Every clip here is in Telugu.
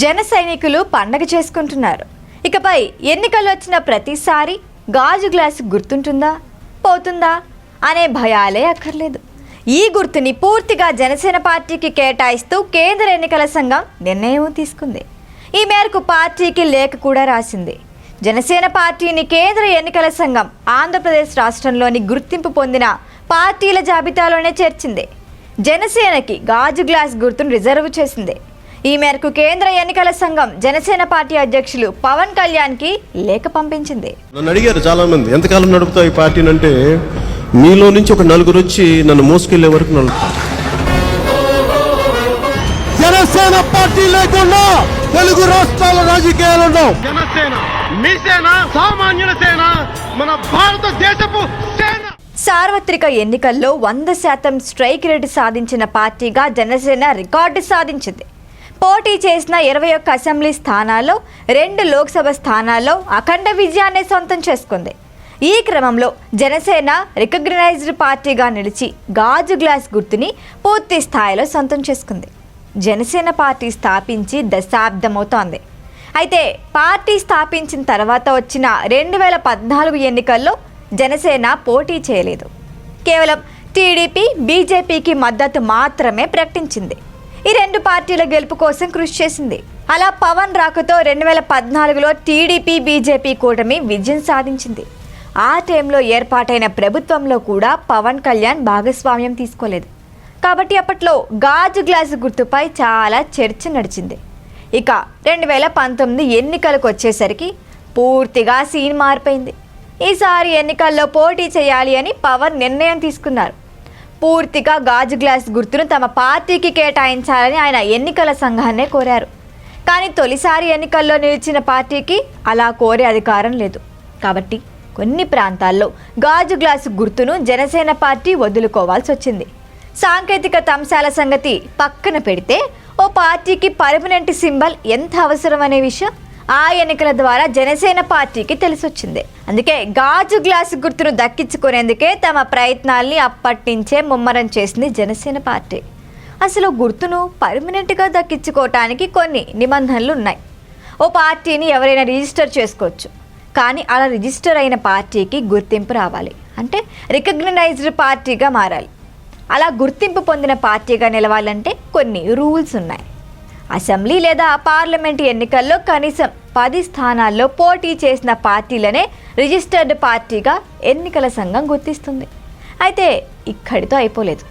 జన సైనికులు పండగ చేసుకుంటున్నారు. ఇకపై ఎన్నికలు వచ్చిన ప్రతిసారి గాజు గ్లాసు గుర్తుంటుందా? పోతుందా? అనే భయాలే అక్కర్లేదు. ఈ గుర్తుని పూర్తిగా జనసేన పార్టీకి కేటాయిస్తూ కేంద్ర ఎన్నికల సంఘం నిర్ణయం తీసుకుంది. ఈ మేరకు పార్టీకి లేఖ కూడా రాసింది. జనసేన పార్టీని కేంద్ర ఎన్నికల సంఘం ఆంధ్రప్రదేశ్ రాష్ట్రంలోని గుర్తింపు పొందిన పార్టీల జాబితాలోనే చేర్చింది. జనసేనకి గాజు గ్లాస్ గుర్తును రిజర్వ్ చేసింది. ఈ మేరకు కేంద్ర ఎన్నికల సంఘం జనసేన పార్టీ అధ్యక్షులు పవన్ కళ్యాణ్కి లేఖ పంపించింది. నన్ను అడిగారు చాలా మంది ఎంతకాలం నడుపుతావు ఈ పార్టీని? అంటే మీలో నుంచి ఒక నలుగురు వచ్చి నన్ను మోసుకెళ్ళే వరకు నడుపుతారు. జనసేన పార్టీ లేకుండా తెలుగు రాష్ట్రాల రాజకీయాలు ఉండవు. జనసేన మీ సేన సామాన్యుల సేన మన భారతదేశపు సేన. సార్వత్రిక ఎన్నికల్లో వంద శాతం స్ట్రైక్ రేటు సాధించిన పార్టీగా జనసేన రికార్డు సాధించింది. పోటీ చేసిన ఇరవై ఒక్క అసెంబ్లీ స్థానాల్లో రెండు లోక్సభ స్థానాల్లో అఖండ విజయాన్ని సొంతం చేసుకుంది. ఈ క్రమంలో జనసేన రికగ్నైజ్డ్ పార్టీగా నిలిచి గాజు గ్లాస్ గుర్తుని పూర్తి స్థాయిలో సొంతం చేసుకుంది. జనసేన పార్టీ స్థాపించి దశాబ్దమవుతోంది. అయితే పార్టీ స్థాపించిన తర్వాత వచ్చిన రెండు వేల పద్నాలుగు ఎన్నికల్లో జనసేన పోటీ చేయలేదు. కేవలం టీడీపీ బీజేపీకి మద్దతు మాత్రమే ప్రకటించింది. ఈ రెండు పార్టీల గెలుపు కోసం కృషి చేసింది. అలా పవన్ రాకతో రెండు వేల పద్నాలుగులో టీడీపీ బీజేపీ కూటమి విజయం సాధించింది. ఆ టైంలో ఏర్పాటైన ప్రభుత్వంలో కూడా పవన్ కళ్యాణ్ భాగస్వామ్యం తీసుకోలేదు. కాబట్టి అప్పట్లో గాజు గ్లాసు గుర్తుపై చాలా చర్చ నడిచింది. ఇక రెండు వేల పంతొమ్మిది ఎన్నికలకు వచ్చేసరికి పూర్తిగా సీన్ మారిపోయింది. ఈసారి ఎన్నికల్లో పోటీ చేయాలి అని పవన్ నిర్ణయం తీసుకున్నారు. పూర్తిగా గాజు గ్లాస్ గుర్తును తమ పార్టీకి కేటాయించాలని ఆయన ఎన్నికల సంఘాన్నే కోరారు. కానీ తొలిసారి ఎన్నికల్లో నిలిచిన పార్టీకి అలా కోరే అధికారం లేదు. కాబట్టి కొన్ని ప్రాంతాల్లో గాజు గ్లాసు గుర్తును జనసేన పార్టీ వదులుకోవాల్సి వచ్చింది. సాంకేతికత అంశాల సంగతి పక్కన పెడితే ఓ పార్టీకి పర్మనెంట్ సింబల్ ఎంత అవసరం అనే విషయం ఆ ఎన్నికల ద్వారా జనసేన పార్టీకి తెలిసొచ్చింది. అందుకే గాజు గ్లాసు గుర్తును దక్కించుకునేందుకే తమ ప్రయత్నాల్ని అప్పటి నుంచే ముమ్మరం చేసింది జనసేన పార్టీ. అసలు గుర్తును పర్మనెంట్గా దక్కించుకోవటానికి కొన్ని నిబంధనలు ఉన్నాయి. ఓ పార్టీని ఎవరైనా రిజిస్టర్ చేసుకోవచ్చు. కానీ అలా రిజిస్టర్ అయిన పార్టీకి గుర్తింపు రావాలి. అంటే రికగ్నైజ్డ్ పార్టీగా మారాలి. అలా గుర్తింపు పొందిన పార్టీగా నిలవాలంటే కొన్ని రూల్స్ ఉన్నాయి. అసెంబ్లీ లేదా పార్లమెంట్ ఎన్నికల్లో కనీసం పది స్థానాల్లో పోటీ చేసిన పార్టీలనే రిజిస్టర్డ్ పార్టీగా ఎన్నికల సంఘం గుర్తిస్తుంది. అయితే ఇక్కడితో అయిపోలేదు.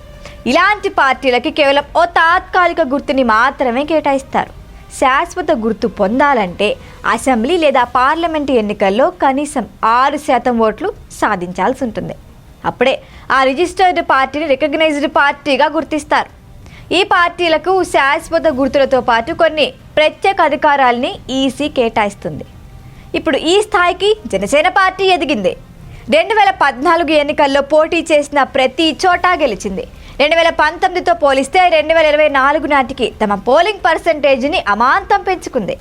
ఇలాంటి పార్టీలకి కేవలం ఓ తాత్కాలిక గుర్తుని మాత్రమే కేటాయిస్తారు. శాశ్వత గుర్తు పొందాలంటే అసెంబ్లీ లేదా పార్లమెంటు ఎన్నికల్లో కనీసం ఆరు శాతం ఓట్లు సాధించాల్సి ఉంటుంది. అప్పుడే ఆ రిజిస్టర్డ్ పార్టీని రికగ్నైజ్డ్ పార్టీగా గుర్తిస్తారు. ఈ పార్టీలకు శాశ్వత గుర్తులతో పాటు కొన్ని ప్రత్యేక అధికారాల్ని ఈసీ కేటాయిస్తుంది. ఇప్పుడు ఈ స్థాయికి జనసేన పార్టీ ఎదిగింది. రెండు వేల పద్నాలుగు ఎన్నికల్లో పోటీ చేసిన ప్రతి చోటా గెలిచింది. రెండు వేల పంతొమ్మిదితో పోలిస్తే రెండు వేల ఇరవై నాలుగు నాటికి తమ పోలింగ్ పర్సంటేజ్ని అమాంతం పెంచుకుంది.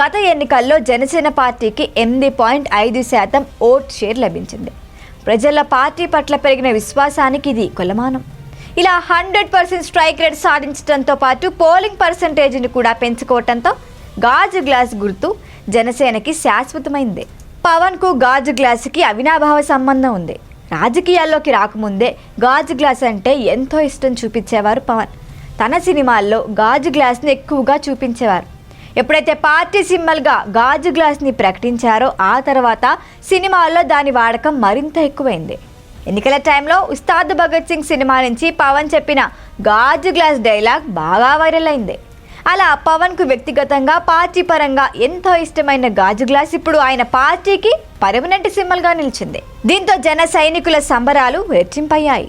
గత ఎన్నికల్లో జనసేన పార్టీకి ఎనిమిది పాయింట్ ఐదు శాతం ఓట్ షేర్ లభించింది. ప్రజల పార్టీ పట్ల పెరిగిన విశ్వాసానికి ఇది కొలమానం. ఇలా హండ్రెడ్ పర్సెంట్ స్ట్రైక్ రేట్ సాధించడంతో పాటు పోలింగ్ పర్సంటేజ్ని కూడా పెంచుకోవడంతో గాజు గ్లాస్ గుర్తు జనసేనకి శాశ్వతమైంది. పవన్కు గాజు గ్లాసుకి అవినాభావ సంబంధం ఉంది. రాజకీయాల్లోకి రాకముందే గాజు గ్లాస్ అంటే ఎంతో ఇష్టం చూపించేవారు పవన్. తన సినిమాల్లో గాజు గ్లాస్ని ఎక్కువగా చూపించేవారు. ఎప్పుడైతే పార్టీ సింబల్గా గాజు గ్లాస్ని ప్రకటించారో ఆ తర్వాత సినిమాల్లో దాని వాడకం మరింత ఎక్కువైంది. ఎన్నికల టైంలో ఉస్తాద్ భగత్ సింగ్ సినిమా నుంచి పవన్ చెప్పిన గాజు గ్లాస్ డైలాగ్ బాగా వైరల్ అయింది అలా పవన్కు వ్యక్తిగతంగా పార్టీ పరంగా ఎంతో ఇష్టమైన గాజు గ్లాస్ ఇప్పుడు ఆయన పార్టీకి పర్మనెంట్ సింబల్గా నిలిచింది దీంతో జన సైనికుల సంబరాలు రెట్టింపయ్యాయి